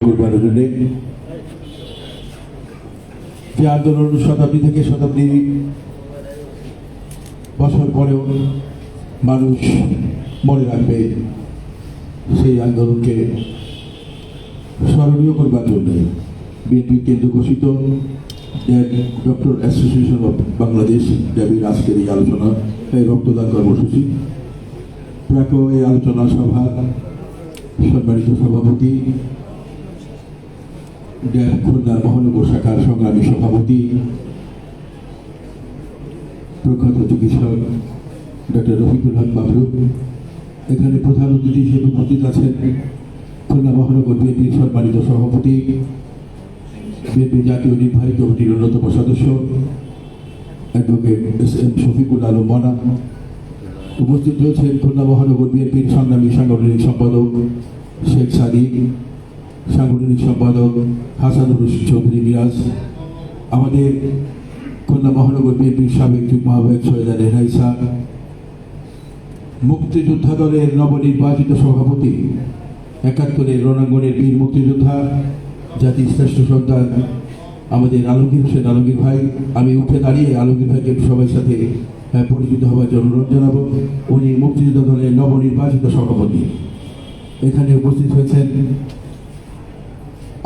করবার জন্য যে আন্দোলন শতাব্দী থেকে শতাব্দী বছর পরেও মানুষ মনে রাখবে সেই আন্দোলনকে স্মরণীয় করবার জন্য বিএনপি কেন্দ্র ঘোষিত ডক্টর অ্যাসোসিয়েশন অফ বাংলাদেশ ড্যাবির আজকের এই আলোচনা, এই রক্তদান কর্মসূচি। প্রাক এই আলোচনা সভা সম্মানিত সভাপতি ড্যাব মহানগর শাখার সংগ্রামী সভাপতি, প্রখ্যাত চিকিৎসক ডক্টর রফিকুল হক বাবলু, এখানে প্রধান অতিথি হিসেবে উপস্থিত আছেন খুলনা মহানগর বিএনপির সম্মানিত সভাপতি বিএনপি জাতীয় নির্বাহী কমিটির অন্যতম সদস্য, advocate S M Shafiqul Alam Mona. উপস্থিত রয়েছেন খুলনা মহানগর বিএনপির সংগ্রামী সাংগঠনিক সম্পাদক শেখ সাদিক সাংগঠনিক সম্পাদক হাসানুর রশিদ চৌধুরী মিরাজ, আমাদের খুলনা মহানগর বিএনপির সাবেক যুগ্ম আহ্বায়ক সৈয়দা রেহাইসা মুক্তিযোদ্ধা দলের নবনির্বাচিত সভাপতি একাত্তরের রণাঙ্গনের বীর মুক্তিযোদ্ধা, জাতির শ্রেষ্ঠ সন্তান আমাদের আলমগীর হোসেন আলমগীর ভাই। আমি উঠে দাঁড়িয়ে আলমগীর ভাইকে সবার সাথে পরিচিত হওয়ার জন্য অনুরোধ জানাব। উনি মুক্তিযোদ্ধা দলের নবনির্বাচিত সভাপতি। এখানে উপস্থিত হয়েছেন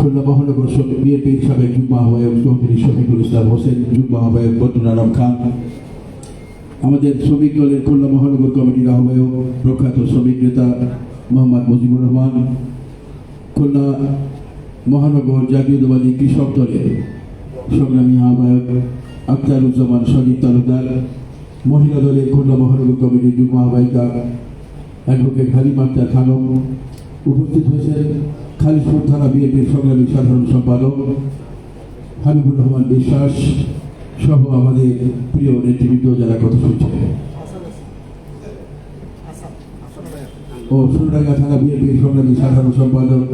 খুলনা মহানগর বিএনপির সাবেক যুগ্ম আহ্বায়ক চৌধুরী শফিকুল ইসলাম হোসেন, যুগ্ম আহ্বায়ক বদরুল আলম খান। আমাদের শ্রমিক দলের খুলনা মহানগর কমিটির আহ্বায়ক প্রখ্যাত শ্রমিক নেতা মোহাম্মদ মুজিবুর রহমান, খুলনা মহানগর জাতীয়তাবাদী কৃষক দলের সংগ্রামী আহ্বায়ক আখতারুজ্জামান সজিব তালুকদার, মহিলা দলের খুলনা মহানগর কমিটির যুগ্ম আহ্বায়িকা অ্যাডভোকেট হালিম আক্তার খানম উপস্থিত হয়েছেন। খালিশপুর থানা বিএনপির সংগ্রামী সাধারণ সম্পাদক হাবিবুর রহমান বিশ্বাস সহ আমাদের প্রিয় নেতৃবৃন্দ যারা কথা শুনছে ও সোনাডাঙ্গা থানা বিএনপির সংগ্রামী সাধারণ সম্পাদক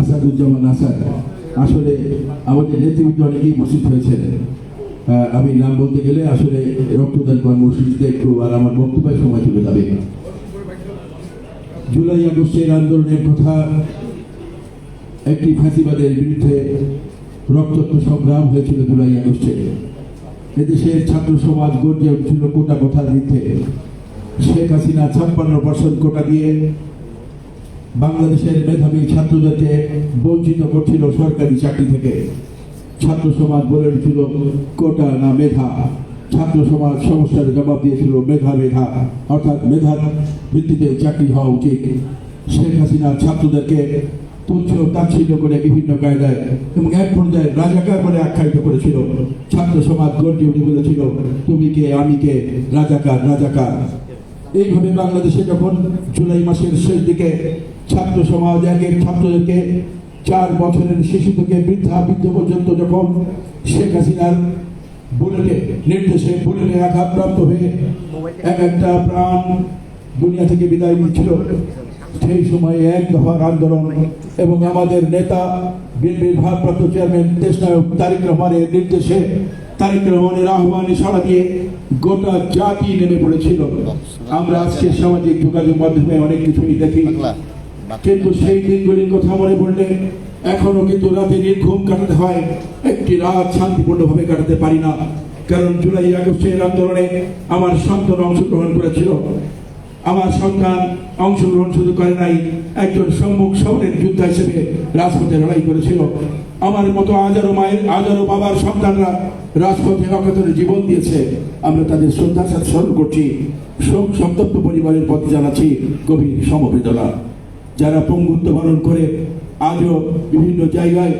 আসাদুজ্জামান আসাদ। আসলে আমাদের নেতৃবৃন্দ অনেকেই উপস্থিত হয়েছেন। আমি নাম বলতে গেলে আসলে রক্তদান কর্মসূচিতে একটু আর আমার বক্তব্যের সময় চলে যাবে। জুলাই আগস্টের আন্দোলনের কথা একটি ফাঁসিবাদের বিরুদ্ধে রক্তাক্ত সংগ্রাম হয়েছিল জুলাই আগস্টে। এদেশের ছাত্র সমাজ গর্জে উঠছিল কোটা কথার বিরুদ্ধে শেখ হাসিনা ছাপ্পান্ন পার্সেন্ট কোটা দিয়ে বাংলাদেশের মেধাবী ছাত্রদেরকে বঞ্চিত করছিল সরকারি চাকরি থেকে। ছাত্র সমাজ বলে উঠছিল, কোটা না মেধা। ছাত্র সমাজ সমস্যার জবাব দিয়েছিল, মেধা মেধা। অর্থাৎ মেধার ভিত্তিতে চাকরি হওয়া উচিত। শেখ হাসিনা ছাত্রদেরকে তুচ্ছ, তাচ্ছিল্য করে বিভিন্ন কায়দায় এবং এক পর্যায়ে রাজাকার বলে আখ্যায়িত করেছিল। ছাত্র সমাজ গর্জে উঠে বলেছিল, তুমি কে, আমি কে? রাজাকার রাজাকার। এইভাবে বাংলাদেশে যখন জুলাই মাসের শেষ দিকে ছাত্র সমাজ একের ছাত্রদেরকে চার বছরের শিশু থেকে বৃদ্ধা বৃদ্ধ পর্যন্ত যখন শেখ হাসিনার বুলেটে, নির্দেশে বুলেটে আঘাতপ্রাপ্ত হয়ে এক একটা প্রাণ দুনিয়া থেকে বিদায় নিচ্ছিল সেই সময়ে এক দফার আন্দোলন এবং আমাদের নেতা, বিএনপির ভারপ্রাপ্ত চেয়ারম্যান দেশনায়ক তারিক রহমানের নির্দেশে তারিক রহমানের আহ্বানে সাড়া দিয়ে গোটা জাতি নেমে পড়েছিল। আমরা আজকে সামাজিক যোগাযোগ মাধ্যমে অনেক কিছুই দেখি। কিন্তু সেই দিনগুলির কথা মনে পড়লে এখনও কিন্তু রাতে নির্ঘুম কাটাতে হয়। একটি রাত শান্তিপূর্ণভাবে কাটাতে পারি না। কারণ জুলাই আগস্টের আন্দোলনে আমার সন্তান অংশগ্রহণ করেছিল। আমার সন্তান অংশগ্রহণ শুধু করে নাই, একজন সম্মুখ শহরের যোদ্ধা হিসেবে রাজপথে লড়াই করেছিল। আমার মতো হাজারো মায়ের, হাজারো বাবার সন্তানরা রাজপথে অকাতরে জীবন দিয়েছে। আমরা তাদের শ্রদ্ধার সাথে স্মরণ করছি। শোক সন্তপ্ত পরিবারের পথে জানাচ্ছি গভীর সমবেদনা। যারা পঙ্গুত্ব বরণ করে, আজও বিভিন্ন জায়গায়,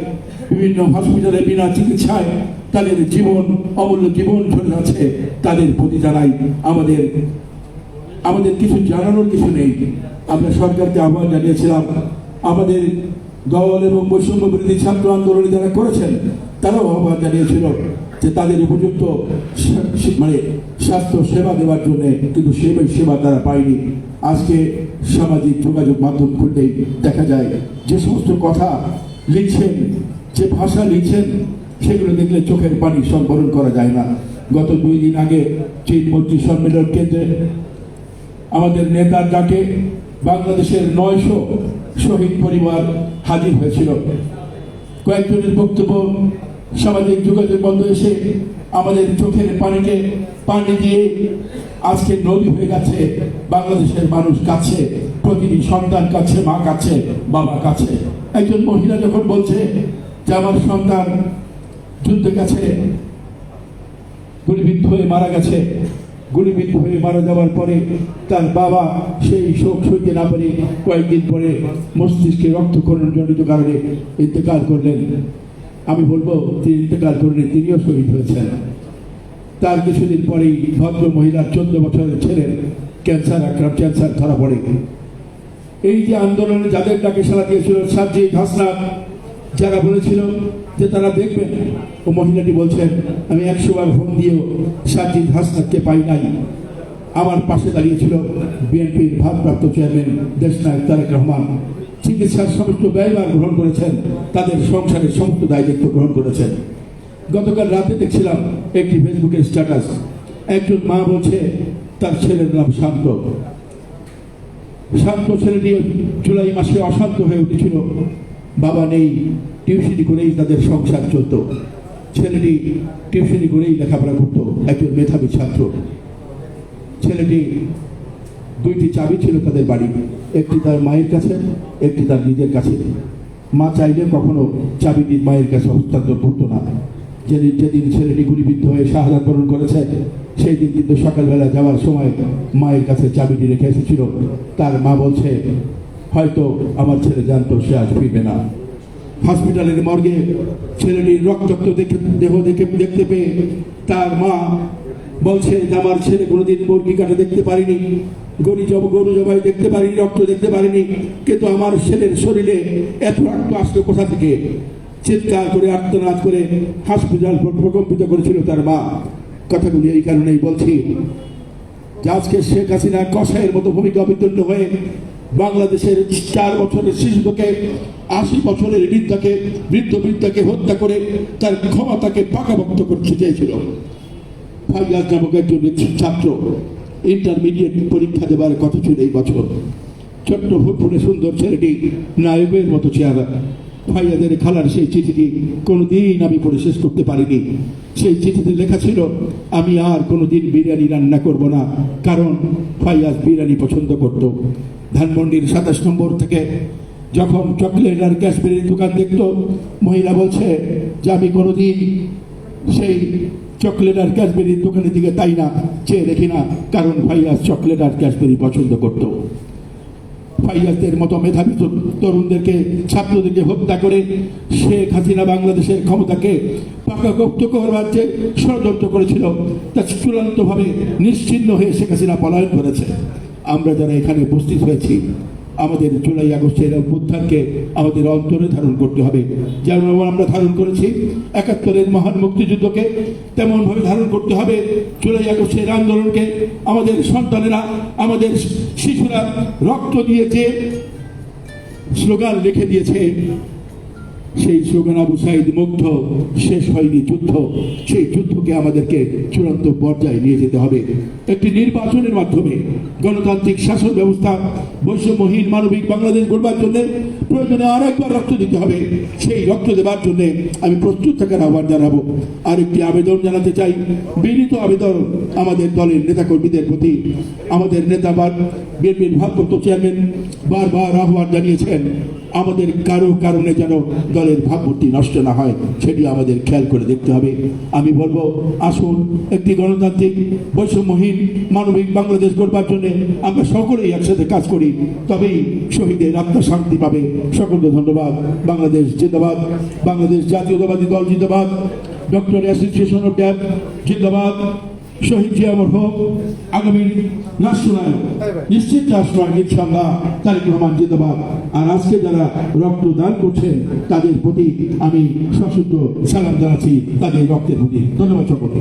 বিভিন্ন হসপিটালে বিনা চিকিৎসায় তাদের জীবন, অমূল্য জীবন চলে আছে, তাদের প্রতি জানাই আমাদের আমাদের কিছু জানানোর কিছু নেই। আমরা সরকারকে আহ্বান জানিয়েছিলাম, আমাদের দল এবং বৈষম্য বিরোধী ছাত্র আন্দোলনে যারা করেছেন, তারাও আহ্বান জানিয়েছিল যে তাদের উপযুক্ত মানে স্বাস্থ্য সেবা দেওয়ার জন্য কিন্তু সেই সেবা তারা পায়নি। আজকে সামাজিক যোগাযোগ মাধ্যম খুললেই দেখা যায় যে সমস্ত কথা লিখছেন, যে ভাষা লিখছেন, সেগুলো দেখলে চোখের পানি সংবরণ করা যায় না। গত দুই দিন আগে চীন মন্ত্রী সম্মেলন কেন্দ্রে আমাদের নেতার ডাকে বাংলাদেশের নয়শো শহীদ পরিবার হাজির হয়েছিল। কয়েকজনের বক্তব্য, সামাজিক যোগাযোগ বন্ধ এসে আমাদের চোখের পানিকে, পানি দিয়ে আজকে নদী হয়ে গেছে, বাংলাদেশের মানুষ কাছে প্রতিটি সন্তান কাছে মা কাছে বাবা কাছে একজন মহিলা যখন বলছে যে, আমার সন্তান যুদ্ধে গেছে, গুলিবিদ্ধ হয়ে মারা গেছে গুলিবিদ্ধ হয়ে মারা যাওয়ার পরে তার বাবা সেই শোক সইতে না পারে কয়েকদিন পরে মস্তিষ্কে রক্তক্ষরণ জনিত কারণে ইন্তেকাল করলেন। আমি বলব, তিনি ইন্তেকাল করলেন তিনিও শহীদ হয়েছেন। তার কিছুদিন পরেই ভদ্র মহিলার চোদ্দ বছরের ছেলের ক্যান্সার আক্রান্ত, ক্যান্সার ধরা পড়ে। এই যে আন্দোলনে যাদের ডাকে সারা দিয়েছিল সাজি হাসনা যারা বলেছিল যে তারা দেখবেন ও মহিলাটি বলছেন আমি একশো বার ফোন দিয়েও সাজিদ হাসনাকে পাই নাই। আমার পাশে দাঁড়িয়েছিল বিএনপির ভারপ্রাপ্ত চেয়ারম্যান দেশনায়ক তারেক রহমান। চিকিৎসার সমস্ত ব্যয়ভার গ্রহণ করেছেন, তাদের সংসারের সমস্ত দায়িত্ব গ্রহণ করেছেন। গতকাল রাতে দেখছিলাম একটি ফেসবুকের স্ট্যাটাস। একজন মা বলছে, তার ছেলের নাম শান্ত। শান্ত ছেলেটি জুলাই মাসে অশান্ত হয়ে উঠেছিল। বাবা নেই, টিউশনি করেই তাদের সংসার চলত। ছেলেটি টিউশনি করেই লেখাপড়া করতো, একজন মেধাবী ছাত্র। ছেলেটি দুইটি চাবি ছিল তাদের বাড়ি একটি তার মায়ের কাছে, একটি তার নিজের কাছে। মা চাইলে কখনো চাবিটি মায়ের কাছে হস্তান্তর করতো না। যেদিন যেদিন ছেলেটি গুলিবিদ্ধ হয়ে শাহাদাত বরণ করেছে সেই দিন কিন্তু সকালবেলা যাওয়ার সময় মায়ের কাছে চাবিটি রেখে এসেছিল। তার মা বলছে হয়তো আমার ছেলে জানতো, সে আজ ফিরবে না। হসপিটালের মর্গে ছেলেটির রক্তাক্ত দেখে দেহ দেখে দেখতে পেয়ে তার মা বলছে যে, আমার ছেলে কোনোদিন মুরগি কাটা দেখতে পারিনি, গরু জব গরু জবাই দেখতে পারিনি, রক্ত দেখতে পারিনি, কিন্তু আমার ছেলের শরীরে এত রক্ত আসলো কোথা থেকে? চিৎকার করে, আর্তনাদ করে হসপিটাল প্রকম্পিত করেছিল তার মা। কথাগুলি এই কারণেই বলছি যে, আজকে শেখ হাসিনা কষায়ের মতো ভূমিকা অবতীর্ণ হয়ে বাংলাদেশের চার বছরের শিশুকে আশি বছরের বৃদ্ধাকে, বৃদ্ধ বৃদ্ধাকে হত্যা করে তার ক্ষমতাকে পাকাভক্ত করতে চেয়েছিল। ফাইয়াজ নামক একজন ছাত্র, ইন্টারমিডিয়েট পরীক্ষা দেবার কথা ছিল এই বছর। ছোট্ট ফুটফুটে সুন্দর ছেলেটি নায়কের মতো চেহারা। ফাইয়াদের খালার সেই চিঠিটি কোনোদিন আমি পড়ে শেষ করতে পারিনি। সেই চিঠিতে লেখা ছিল, আমি আর কোনোদিন বিরিয়ানি রান্না করব না, কারণ ফাইয়াজ বিরিয়ানি পছন্দ করত। ধানমন্ডির সাতাশ নম্বর থেকে যখন চকলেট আর ক্যাশবেরির দোকান দেখত মহিলা বলছে, যে আমি কোনোদিন সেই চকলেট আর ক্যাশবেরির দোকানের দিকে তাই না, চেয়ে দেখি না, কারণ ফাইয়াজ চকলেট আর ক্যাশবেরি পছন্দ করত। ফাইয়াজদের মতো মেধাবী তরুণদেরকে, ছাত্রদেরকে হত্যা করে শেখ হাসিনা বাংলাদেশের ক্ষমতাকে পাকাগপ্ত করবার যে ষড়যন্ত্র করেছিল, তা চূড়ান্তভাবে নিশ্চিন্ন হয়ে শেখ হাসিনা পলায়ন করেছে। আমরা যারা এখানে উপস্থিত হয়েছি, আমাদের জুলাই আগস্টের অভ্যুত্থানকে আমাদের অন্তরে ধারণ করতে হবে। যেমন আমরা ধারণ করেছি, একাত্তরের মহান মুক্তিযুদ্ধকে তেমনভাবে ধারণ করতে হবে। জুলাই আগস্টের আন্দোলনকে আমাদের সন্তানেরা, আমাদের শিশুরা রক্ত দিয়ে যে স্লোগান লিখে দিয়েছে সেই স্লোগান আবু সাইদ মুগ্ধ, শেষ হয়নি যুদ্ধ। সেই যুদ্ধকে আমাদেরকে চূড়ান্ত পর্যায়ে নিয়ে যেতে হবে। একটি নির্বাচনের মাধ্যমে গণতান্ত্রিক শাসন ব্যবস্থা, বৈষম্যহীন মানবিক বাংলাদেশ গড়বার জন্য প্রয়োজনে আরেকবার রক্ত দিতে হবে। সেই রক্ত দেবার জন্য আমি প্রস্তুত থাকার আহ্বান জানাব। আরেকটি আবেদন জানাতে চাই। বিনীত আবেদন আমাদের দলের নেতাকর্মীদের প্রতি। আমাদের নেতা বিএনপির ভারপ্রাপ্ত চেয়ারম্যান বারবার আহ্বান জানিয়েছেন, আমাদের কারও কারণে যেন দলের ভাবমূর্তি নষ্ট না হয়, সেটি আমাদের খেয়াল করে দেখতে হবে। আমি বলব, আসুন, একটি গণতান্ত্রিক, বৈষম্যহীন, মানবিক বাংলাদেশ গড়বার জন্য আমরা সকলেই একসাথে কাজ করি, তবেই শহীদের আত্মা শান্তি পাবে। সকলকে ধন্যবাদ। বাংলাদেশ জিন্দাবাদ। বাংলাদেশ জাতীয়তাবাদী দল জিন্দাবাদ। ডক্টর অ্যাসোসিয়েশন অফ ড্যাব জিন্দাবাদ। শহীদ জিয়ামর হোক আগামী রাষ্ট্রনায়ক, নিশ্চিত রাষ্ট্রনায়ক ইনশাল্লাহ তারেক রহমান জিন্দাবাদ। আর আজকে যারা রক্তদান করছেন, তাদের প্রতি আমি সশুদ্ধ সালাম জানাচ্ছি, তাদের রক্তের প্রতি। ধন্যবাদ সকলকে।